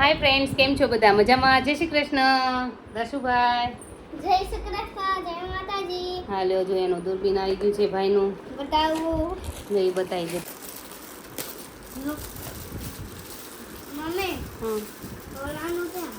Hi friends કેમ છો બધા? મજામાં? જય શ્રી કૃષ્ણ. દર્શુભાઈ જય શ્રી કૃષ્ણ જય માતાજી. હાલો જો એનું દૂરબીન આવી ગયું છે ભાઈનું. બતાવું. જો એ બતાવી દે. મમ્મી હા. ઓલાનું ક્યાં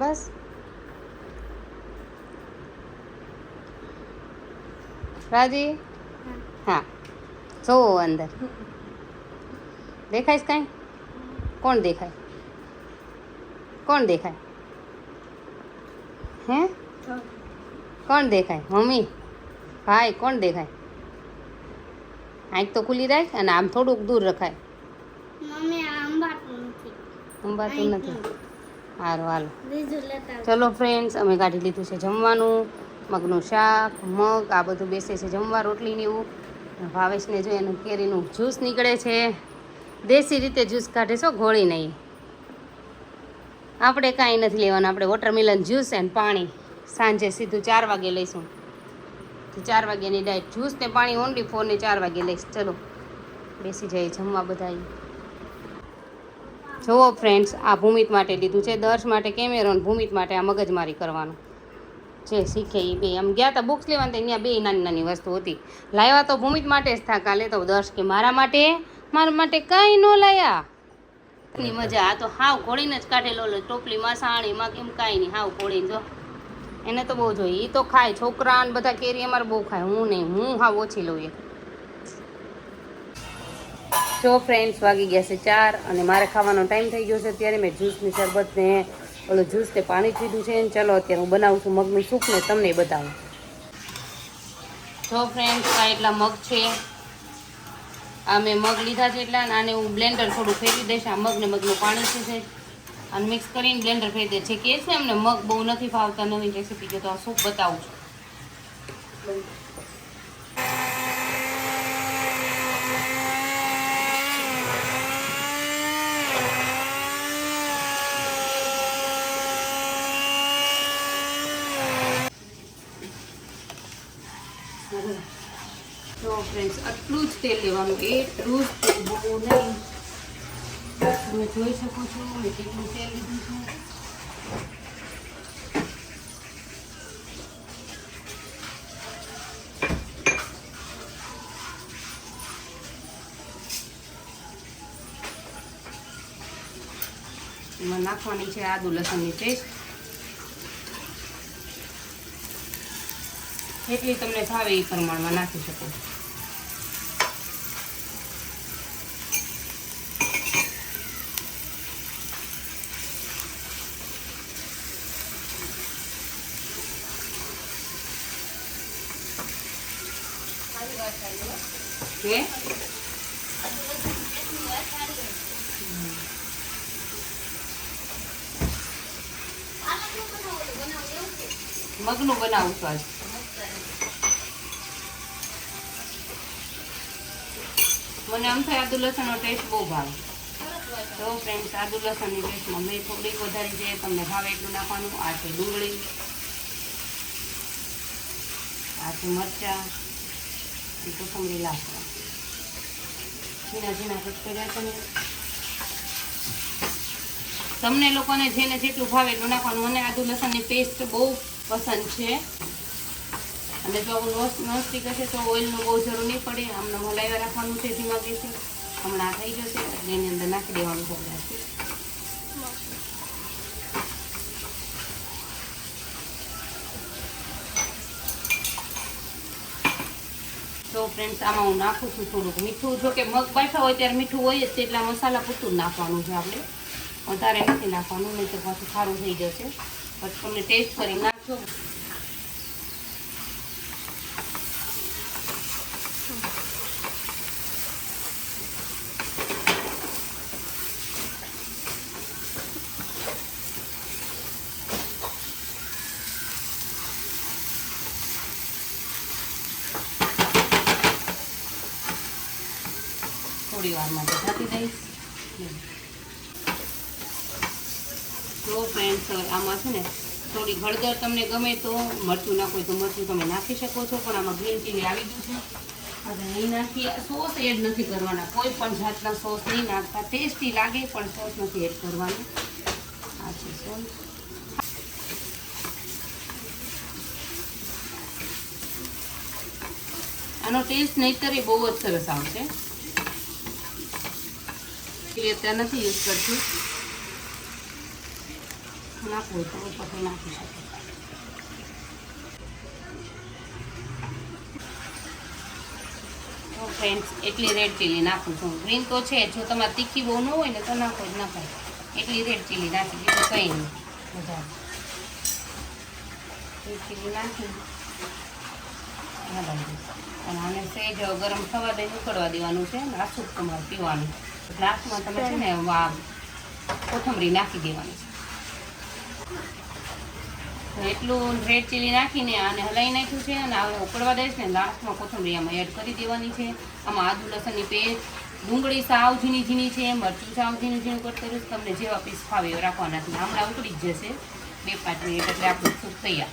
બસ. રાજી? હા. જોવો અંદર. દેખાય કાંઈ? કોણ દેખાય? કોણ દેખાય? હે? કોણ દેખાય? મમ્મી? ભાઈ કોણ દેખાય? આંખ તો ખુલી રાખ અને આમ થોડુંક દૂર રખાય. અંબાતું નથી. સારું હાલો. ચલો ફ્રેન્ડ્સ અમે કાઢી લીધું છે જમવાનું. મગનું શાક, મગ, આ બધું બેસે છે જમવા રોટલીને એવું. ભાવેશને જો એનું કેરીનું જ્યુસ નીકળે છે. દેશી રીતે જ્યુસ કાઢે છો ઘોળી નહીં. આપણે કાંઈ નથી લેવાનું, આપણે વોટરમેલન જ્યુસ એન્ડ પાણી. સાંજે સીધું ચાર વાગે લઈશું. તો ચાર વાગ્યાની ડાયટ જ્યુસ ને પાણી ઓનલી ફોર ને ચાર વાગે લઈશ. ચલો, બેસી જઈએ જમવા બધા જુઓ ફ્રેન્ડ્સ આ ભૂમિત માટે લીધું છે, દર્શ માટે, કેમેરોન ભૂમિત માટે આ મગજમારી કરવાનું. જે શીખે એ બે. આમ ગયા હતા બુક્સ લેવા ત્યાં બે નાની નાની વસ્તુ હતી. લાવ્યા તો ભૂમિત માટે જ થા કાલે તો દર્શ કે મારા માટે? મારા માટે કાંઈ ન લાયા. ની મજા આ તો હાવ ઘોડીને જ કાઢેલો ટોપલી ટોપલીમાં સાણીમાં કેમ કાંઈ નહીં, હાવ ઘોડીને જો. એને તો બહુ જોઈએ. એ તો ખાય. છોકરા ને બધા કેરી અમારે બહુ ખાય. હું નહીં. હું હાવ ઓછી લઉં એ જો ફ્રેન્ડ્સ વાગી ગયા છે ચાર અને મારે ખાવાનો ટાઈમ થઈ ગયો છે. ત્યારે મેં જ્યુસની શરબત ને ઓલું જ્યુસ તે પાણી પીધું છે ને ચલો અત્યારે હું બનાવું છું મગનું સૂપ ને તમને બતાવું. જો ફ્રેન્ડ્સ આ એટલા મગ છે. આ મેં મગ લીધા છે એટલા આને હું બ્લેન્ડર થોડું ફેરવી દઈશ. આ મગ ને મગનું પાણી છે અને મિક્સ કરીને બ્લેન્ડર ફેરવી દે છે કે છે એમને મગ બહુ નથી ફાવતા, નવી રેસીપી કે તો આ સૂપ બતાવું છું તો ફ્રેન્ડ્સ આટલું જ તેલ લેવાનું. એટલું જ તેલ બહુ નહીં. તમે જોઈ શકો છો મેં તેલ લીધું છે. એમાં નાખવાની છે આદુ લસણની પેસ્ટ જેટલી તમને ભાવે એ પ્રમાણમાં નાખી શકો. હે મગનું બનાવું છું આજ. મને આમ થાય આદુ લસણનો ટેસ્ટ બહુ ભાવે. તો ફ્રેન્ડ્સ આદુ લસણની ટેસ્ટમાં મેં થોડીક વધારી છે, તમને ભાવે એટલું નાખવાનું. આ છે ડુંગળી. આ છે મરચાં. અને કોથમરી લાકડા ઝીણા ઝીણા કટ કર્યા છે ને તમને લોકોને જેને જેટલું ભાવે એટલું નાખવાનું મને આદુ લસણની પેસ્ટ બહુ પસંદ છે અને જો આવું નોસ નોસ્ટિક હશે તો ઓઇલનું બહુ જરૂર નહીં પડે આમને હલાવ્યા રાખવાનું છે ધીમા ગેસે હમણાં થઈ જશે એની અંદર નાખી દેવાનું છે ફ્રેન્ડ્સ આમાં હું નાખું છું થોડુંક મીઠું. જો કે મગ બાફા હોય ત્યારે મીઠું હોય જ તેટલા મસાલા પૂરતું નાખવાનું છે આપણે. વધારે નથી નાખવાનું, નહીં તો પાછું સારું થઈ જશે. પછી તમને ટેસ્ટ કરી નાખજો. થોડી વાર માટે ઢાંકી દઈશ તો ફ્રેન્ડ્સ આમાં છે ને થોડી હળદર તમને ગમે તો, મરચું નાખો તો મરચું તમે નાખી શકો છો, પણ આમાં ગ્રીન ચીલી આવી ગયું છે. હવે નહીં નાખીએ સોસ એડ નથી કરવાના. કોઈ પણ જાતના સોસ નહીં નાખતા. ટેસ્ટી લાગે, પણ સોસ નથી એડ કરવાનું. આ છે સોસ આનો ટેસ્ટ નહીં એ બહુ જ સરસ આવશે. એટલે અત્યારે નથી યુઝ કરતી. નાખવું તો પછી નાખી શકું. ફ્રેન્ડ્સ એટલી રેડ ચીલી નાખું છું. ગ્રીન તો છે, જો તમારે તીખી બહુ ન હોય ને તો નાખો જ નાખાય એટલી રેડ ચીલી નાખી દીધું કંઈ નહીં. વધારે ચીલી નાખી. અને આને સહેજ ગરમ થવા દઈ ઉકળવા દેવાનું છે અને આ સૂપ તમારે પીવાનું. ગ્લાસમાં તમે છે ને કોથમરી નાખી દેવાની. એટલું રેડ ચીલી નાખીને આને હલાવી નાખ્યું છે અને હવે ઉકળવા દઈશ ને લાસ્ટમાં કોથમરી આમાં એડ કરી દેવાની છે. આમાં આદુ લસણની પેસ્ટ, ડુંગળી સાવ ઝીણી ઝીણી છે, મરચું સાવ ઝીણી ઝીણું કટ કર્યું તમને જેવા પીસ ફાવે એવા રાખવાના છે. હમણાં ઉકળી જ જશે. બે પાંચ મિનિટ એટલે આપણું સૂપ તૈયાર.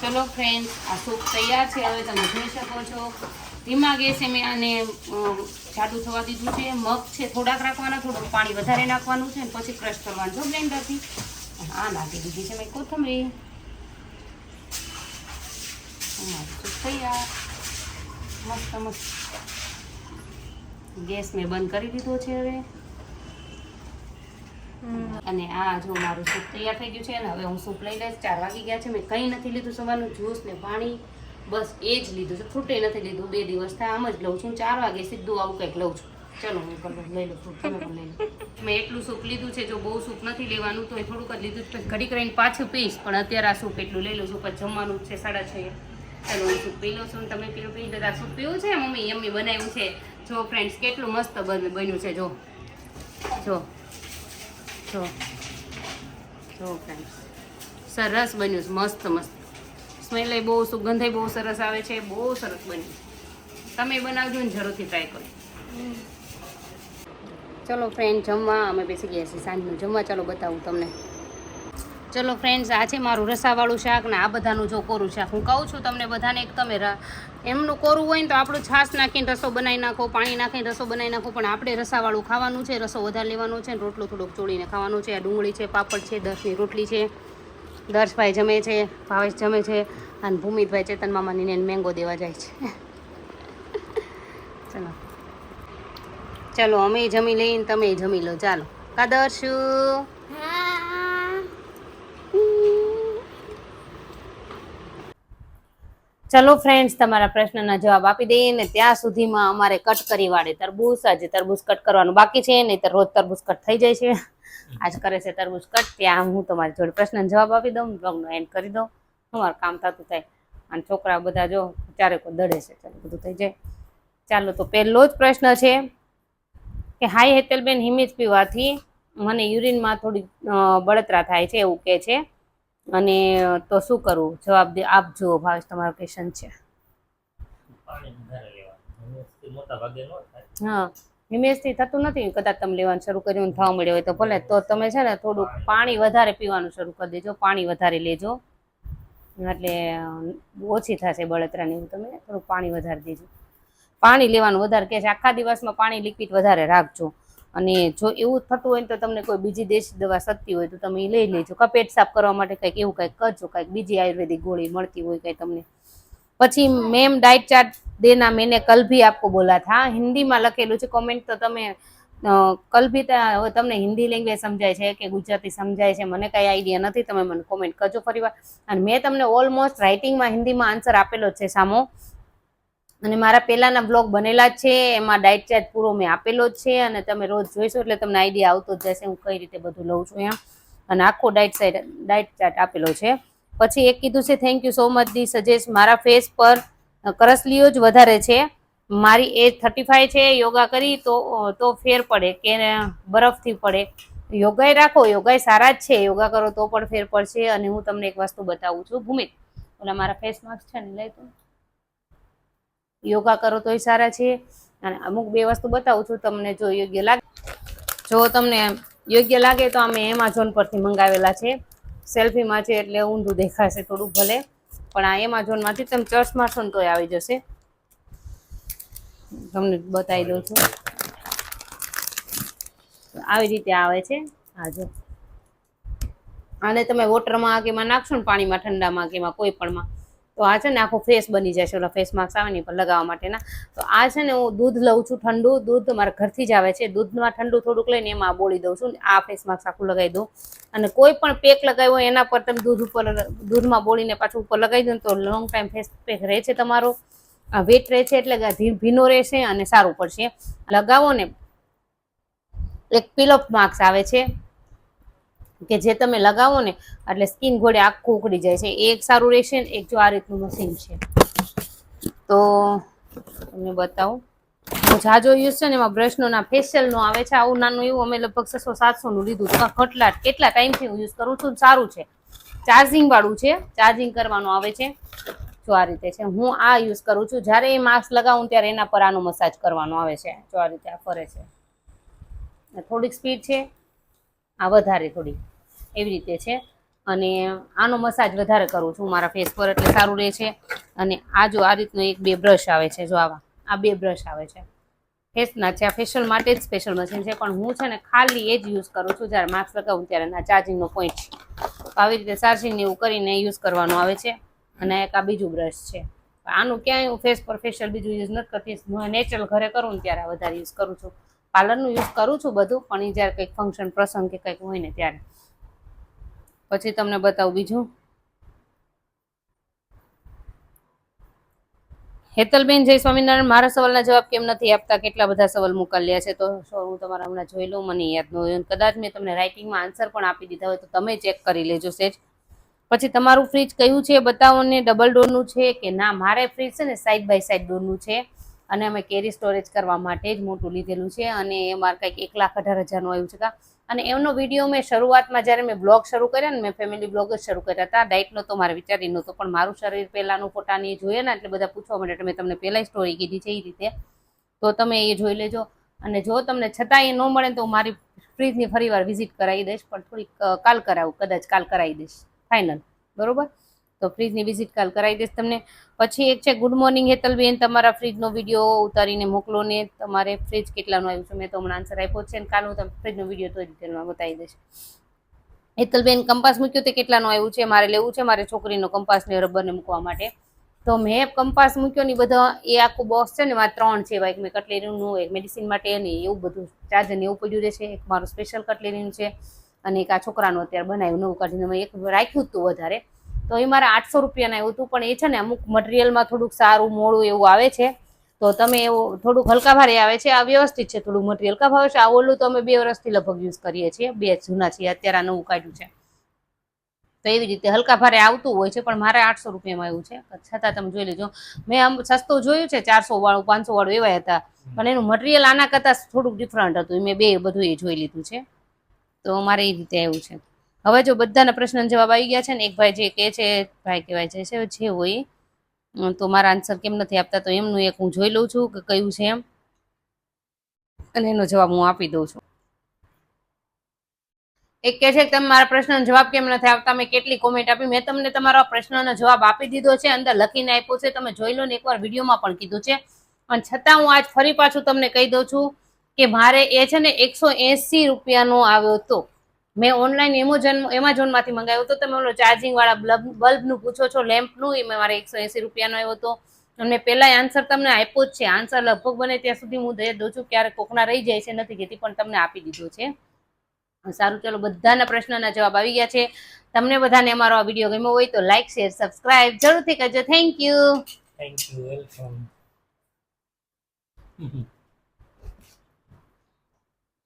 ચલો ફ્રેન્ડ્સ આ સૂપ તૈયાર છે. હવે તમે જોઈ શકો છો. ધીમા ગેસે મેં આને જાડું થવા દીધું છે. મગ છે થોડાક રાખવાના થોડું પાણી વધારે નાખવાનું છે અને પછી ક્રશ કરવાનું છે બ્લેન્ડરથી આ નાખી દીધી છે મેં કોથમરી. તૈયાર. મસ્ત મસ્ત. ગેસ મેં બંધ કરી દીધો છે હવે. અને આ જો મારું સૂપ તૈયાર થઈ ગયું છે અને હવે હું સૂપ લઈ લઈશ ચાર વાગી ગયા છે. મેં કંઈ નથી લીધું સવારનું જ્યુસ ને પાણી. બસ એ જ લીધું છે. ફ્રૂટે નથી લીધું. બે દિવસ થાય, આમ જ લઉં છું. ચાર વાગે સીધું આવું કંઈક લઉં છું. ચલો, હું કરું. લઈ લઉં ફ્રૂટ લઈ લો. મેં એટલું સૂપ લીધું છે, જો બહુ સૂપ નથી લેવાનું તો એ થોડુંક જ લીધું છે. ઘડી કરીને પાછું પીશ, પણ અત્યારે આ સૂપ એટલું લઈ લઉં છું. પછી જમવાનું છે, સાડા છ ચાલો, હું સૂપ પી લઉં છું તમે પીલો પી દાદા સૂપ પીવું છે, મમ્મી? એમની બનાવ્યું છે. જો ફ્રેન્ડ્સ કેટલું મસ્ત બન- બન્યું છે, જો. જો. જો. જો ફ્રેન્ડ્સ સરસ બન્યું છે, મસ્ત મસ્ત. સ્મેલ બહુ સુગંધ બહુ સરસ આવે છે બહુ સરસ બની તમે બનાવજો ને જરૂરથી ટ્રાય કરો. ચલો ફ્રેન્ડ જમવા, અમે બેસી ગયા છીએ સાંજનું. જમવા ચાલો બતાવું તમને. ચલો ફ્રેન્ડ્સ આ છે મારું રસાવાળું શાક ને આ બધાનું જો કોરું શાક. હું કહું છું તમને બધાને એક તમે એમનું કોરું હોય ને તો આપણું છાશ નાખીને રસો બનાવી નાખો, પાણી નાખીને રસો બનાવી નાખો, પણ આપણે રસાવાળું ખાવાનું છે, રસો વધારે લેવાનો છે ને રોટલો થોડોક ચોળીને ખાવાનું છે, આ ડુંગળી છે, પાપડ છે, દસની રોટલી છે. દર્શભાઈ જમે છે, ભાવેશ જમે છે અને ભૂમિતભાઈ ચેતન મામાની ને મેંગો દેવા જાય છે. ચલો. ચલો, અમે જમી લઈને તમે જમી લો. ચાલો. કાદર્શુ હા ચલો ફ્રેન્ડ્સ તમારા પ્રશ્નના જવાબ આપી દઈએ ને ત્યાં સુધીમાં અમારે કટ કરી વાળે તરબૂચ, આજે તરબૂચ કટ કરવાનું બાકી છે નહીં તો રોજ તરબૂચ કટ થઈ જાય છે. આજ કરે છે તરબૂચ કટ ત્યાં હું તમારી જોડે પ્રશ્નનો જવાબ આપી દઉં બ્લોગનો એન્ડ કરી દઉં. અમારું કામ થતું થાય. અને છોકરા બધા જો ચારેકો દડે છે ચાલો બધું થઈ જાય. ચાલો તો પહેલો જ પ્રશ્ન છે કે, હાય હેતલબેન હિમેજ પીવાથી મને યુરિનમાં થોડી બળતરા થાય છે, એવું કહે છે. અને તો શું કરવું? જવાબ આપજો ભાવેશ તમારો ક્વેશ્ચન છે. હા. હિમેશથી થતું નથી કદાચ તમે લેવાનું શરૂ કર્યું થવા મળ્યો હોય તો ભલે. તો તમે છે ને થોડુંક પાણી વધારે પીવાનું શરૂ કરી દેજો. પાણી વધારે લેજો. એટલે ઓછી થશે બળતરાની તમે થોડુંક પાણી વધારે દેજો. પાણી લેવાનું વધારે છે. આખા દિવસમાં પાણી લિક્વિડ વધારે રાખજો. અને જો એવું થતું હોય તો તમને કોઈ બીજી દેશી દવા સસ્તી હોય તો તમે એ લઈ લેજો. કાં પેટ સાફ કરવા માટે કંઈક એવું કંઈક કરજો, કંઈક બીજી આયુર્વેદિક ગોળી મળતી હોય કંઈ તમને. પછી મેમ ડાયટ ચાર્ટ દેના મેને કલ આપકો બોલા થા. હિન્દીમાં લખેલું છે કોમેન્ટ તો તમે કલ તમને હિન્દી લેંગ્વેજ સમજાય છે, કે ગુજરાતી સમજાય છે, મને કાંઈ આઈડિયા નથી, તમે મને કોમેન્ટ કરજો ફરીવાર અને મેં તમને ઓલમોસ્ટ રાઇટિંગમાં હિન્દીમાં આન્સર આપેલો છે, સામો. અને મારા પહેલાના બ્લોગ બનેલા છે, એમાં ડાઇટ ચાર્ટ પૂરો મેં આપેલો છે અને તમે રોજ જોઈશો એટલે તમને આઈડિયા આવતો જ જશે હું કઈ રીતે બધું લઉં છું એમ અને આખો ડાઇટ સાઈડ ડાયટ ચાર્ટ આપેલો છે. પછી એક કીધું છે થેન્ક યુ સો મચ દી સજેસ્ટ મારા ફેસ પર કરસલીઓ જ વધારે છે. મારી એજ થર્ટી ફાઈવ છે, યોગા કરી તો તો ફેર પડે કે બરફથી પડે. યોગાય રાખો, યોગાય સારા જ છે. યોગા કરો તો પણ ફેર પડશે અને હું તમને એક વસ્તુ બતાવું છું. ભૂમિત ઓલા મારા ફેસ માસ્ક છે ને, લઈ તો. યોગા કરો તોય સારા છે. અને અમુક બે વસ્તુ બતાવું છું, તમને જો યોગ્ય લાગે જો તમને યોગ્ય લાગે તો અમે એમાઝોન પરથી મંગાવેલા છે. સેલ્ફીમાં છે એટલે ઊંધું દેખાશે થોડું ભલે. પણ આ એમાઝોનમાંથી તમે ચર્ચ મારશો ને તોય આવી જશે. તમને બતાવી દઉં છું. આવી રીતે આવે છે. આ જો. આને તમે વોટરમાં કે એમાં નાખશો ને પાણીમાં, ઠંડામાં કે એમાં કોઈ પણમાં તો આ છે ને આખો ફેસ બની જશે, ઓલા ફેસ માસ્ક આવે ને પર લગાવવા માટેના. તો આ છે ને હું દૂધ લઉં છું ઠંડુ દૂધ, મારા ઘરથી જ આવે છે. દૂધમાં ઠંડુ થોડુંક લઈને એમાં બોળી દઉં છું આ ફેસ માસ્ક આખું લગાવી દઉં. અને કોઈ પણ પેક લગાવ્યો એના પર તમે દૂધ ઉપર, દૂધમાં બોળીને પાછું ઉપર લગાવી દો તો લોંગ ટાઈમ ફેસ પેક રહે છે તમારો. વેટ રહે છે એટલે ભીનો રહેશે અને સારું પડશે. લગાવો ને. એક પીલઅપ માર્ક્સ આવે છે. કે જે તમે લગાવો ને, એટલે સ્કીન ઘોડે આખું ઉકળી જાય છે. એક સારું રહેશે એક જો આ રીતનું મશીન છે. તો તમને બતાવું. જાજો યુઝ છે ને, એમાં બ્રશનો ના ફેશિયલનો આવે છે. આવું નાનું એવું અમે લગભગ છસો સાતસોનું લીધું હતું કેટલા ટાઈમથી હું યુઝ કરું છું સારું છે. ચાર્જિંગ વાળું છે. ચાર્જિંગ કરવાનું આવે છે. જો આ રીતે છે. હું આ યુઝ કરું છું. જ્યારે એ માસ્ક લગાવું ત્યારે એના પર આનો મસાજ કરવાનો આવે છે. જો આ રીતે આ ફરે છે. થોડીક સ્પીડ છે. આ વધારે થોડી. એવી રીતે છે. અને આનો મસાજ વધારે કરું છું. મારા ફેસ પર એટલે સારું રહે છે. અને આ જો આ રીતનો એક બે બ્રશ આવે છે જો આવા. આ બે બ્રશ આવે છે. ફેસના છે. આ ફેશિયલ માટે જ સ્પેશિયલ મશીન છે. પણ હું છે ને ખાલી એ જ યુઝ કરું છું. જ્યારે માસ્ક લગાવું ત્યારે ના ચાર્જિંગનો પોઈન્ટ આવી રીતે ચાર્જિંગ એવું કરીને યુઝ કરવાનું આવે છે. અને એક આ બીજું બ્રશ છે. આનું ક્યાંય હું ફેસ પર ફેશિયલ બીજું યુઝ નથી કરતી. નેચરલ ઘરે કરું ને ત્યારે વધારે યુઝ કરું છું. પાર્લરનું યુઝ કરું છું બધું, પણ એ જ્યારે કંઈક ફંક્શન પ્રસંગ કે કંઈક હોય ને ત્યારે. પછી તમને બતાવું બીજું. હેતલબેન, જય સ્વામિનારાયણ. મારા સવાલના જવાબ કેમ નથી આપતા? કેટલા બધા સવાલ મોકલ્યા છે? તો હું તમારા હમણાં જોઈ લઉં? મને યાદ ન કદાચ મેં તમને રાઇટિંગમાં આન્સર પણ આપી દીધા હોય તો તમે ચેક કરી લેજો સેજ. પછી તમારું ફ્રીજ કયું છે? બતાવો ને. ડબલ ડોરનું છે કે ના? મારે ફ્રીજ છે ને સાઈડ બાય સાઈડ ડોરનું છે. અને અમે કેરી સ્ટોરેજ કરવા માટે જ મોટું લીધેલું છે. અને એ મારે કંઈક એક લાખ અઢાર હજારનું આવ્યું છે કા? અને એમનો વીડિયો મેં શરૂઆતમાં જ્યારે મેં બ્લોગ શરૂ કર્યા ને મેં ફેમિલી બ્લોગ જ શરૂ કર્યા હતા. ડાયટનો તો મારે વિચારી નહોતો પણ મારું શરીર પહેલાંનું ફોટાની જોઈએ ને એટલે બધા પૂછવા માટે મેં તમને પહેલાંય સ્ટોરી કીધી છે એ રીતે? તો તમે એ જોઈ લેજો. અને જો તમને છતાં એ ન મળે તો હું મારી ફ્રીજની ફરીવાર વિઝિટ કરાવી દઈશ, પણ થોડીક કાલ કરાવું, કદાચ કાલ કરાવી દઈશ. ફાઇનલ બરોબર? તો ફ્રીજની વિઝિટ કાલ કરાવી દઈશ તમને. પછી એક છે ગુડ મોર્નિંગ હેતલબેન. તમારા ફ્રીજનો વીડિયો ઉતારીને મોકલો ને. તમારે ફ્રીજ કેટલાનું આવ્યું છે? મેં તો હમણાં આન્સર આપ્યો છે ને કાલ હું તમને ફ્રીજનો વીડિયો તો ડિટેલમાં બતાવી દઈશ. હેતલબેન, કંપાસ મૂક્યો તે કેટલાનું આવ્યું છે? મારે લેવું છે? મારે છોકરીનો કંપાસને રબરને મૂકવા માટે. તો મેં કંપાસ મૂક્યો ને બધા, એ આખું બોક્સ છે ને મારે ત્રણ છે એક મેં કટલેરીનું એક મેડિસિન માટે અને એવું બધું ચાર્જર ને એવું પડ્યું રહે છે એક મારું સ્પેશિયલ કટલેરીનું છે અને એક આ છોકરાનું અત્યારે બનાવ્યું, નવું કાઢીને મેં એક રાખ્યું હતું વધારે. તો એ મારે આઠસો રૂપિયાના આવ્યું હતું, પણ એ છે ને અમુક મટીરિયલમાં થોડુંક સારું, મોડું એવું આવે છે. તો તમે એવું થોડુંક હલકા ભારે આવે છે. આ વ્યવસ્થિત છે થોડું મટીરિયલ. કા ભાવે છે. આ ઓલું તો અમે બે વર્ષથી લગભગ યુઝ કરીએ છીએ. બે જૂના છીએ. અત્યારે નવું કાઢ્યું છે. તો એવી રીતે હલકા ભારે આવતું હોય છે, પણ મારે આઠસો રૂપિયામાં આવ્યું છે. છતાં તમે જોઈ લેજો. મેં આમ સસ્તું જોયું છે, ચારસો વાળું, પાંચસો વાળું એવા હતા. પણ એનું મટીરિયલ આના કરતાં થોડુંક ડિફરન્ટ હતું. મેં બે બધું એ જોઈ લીધું છે. તો મારે એ રીતે આવ્યું છે. હવે જો બધાના પ્રશ્નના જવાબ આવી ગયા છે ને, એક ભાઈ જે કહે છે, ભાઈ કહેવાય છે જે હોય. તો મારા આન્સર કેમ નથી આપતા, તો એમનું એક હું જોઈ લઉં છું કે કયું છે એમ. અને એનો જવાબ હું આપી દઉં છું. એક કહે છે કે તમે મારા પ્રશ્નનો જવાબ કેમ નથી આપતા? મેં કેટલી કોમેન્ટ આપી. મેં તમને તમારા પ્રશ્નનો જવાબ આપી દીધો છે, અંદર લખીને આપ્યો છે. તમે જોઈ લો ને એકવાર વિડીયોમાં પણ કીધું છે. પણ છતાં હું આજ ફરી પાછું તમને કહી દઉં છું કે મારે એ છે ને એકસો એંસી રૂપિયાનો આવ્યો હતો. મેં ઓનલાઈન એમેઝોન એમેઝોનમાંથી મંગાવ્યો હતો. તમે ઓલો ચાર્જિંગ વાળા બલ્બ બલ્બનું પૂછો છો લેમ્પનું એ મારે એકસો એંસી રૂપિયાનો આવ્યો હતો. અને પહેલાં આન્સર તમને આપ્યો જ છે. આન્સર લગભગ બને ત્યાં સુધી હું દઈ દઉં છું. ક્યારેક કોકના રહી જાય છે નથી કહેતી પણ તમને આપી દીધો છે. સારું ચલો બધાના પ્રશ્નના જવાબ આવી ગયા છે. તમને બધાને અમારો આ વીડિયો ગમ્યો હોય તો લાઈક શેર સબસ્ક્રાઇબ જરૂરથી કરજો. Thank you thank you welcome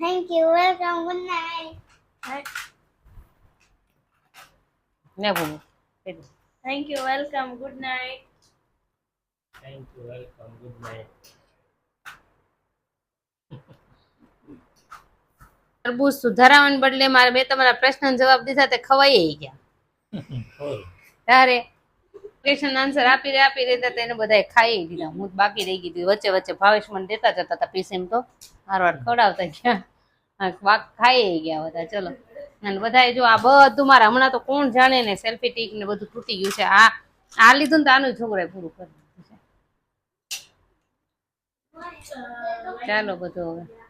thank you welcome good Good night. ને Bhumi thank you welcome good Welcome. Thank you welcome good night તરબૂચ સુધારાવાને બદલે મારે મેં તમારા પ્રશ્ન જવાબ દીધા તે ખવાઈ ગયા. તારે ક્વેશ્ચન આન્સર આપી આપી દેતા તેને બધાએ ખાઈ દીધા. હું બાકી રહી ગઈ વચ્ચે વચ્ચે ભાવેશ મને દેતા જતા હતા પીસીમ તો. હારવાર ખવડાવતા ગયા. વાક ખાઈ ગયા બધા, ચલો. અને બધાએ જો આ બધું મારે હમણાં તો કોણ જાણે ને સેલ્ફી ટીક ને બધું તૂટી ગયું છે. આ આ લીધું ને તો આનું છોકરાએ પૂરું કરી દીધું છે. ચાલો બધું હવે.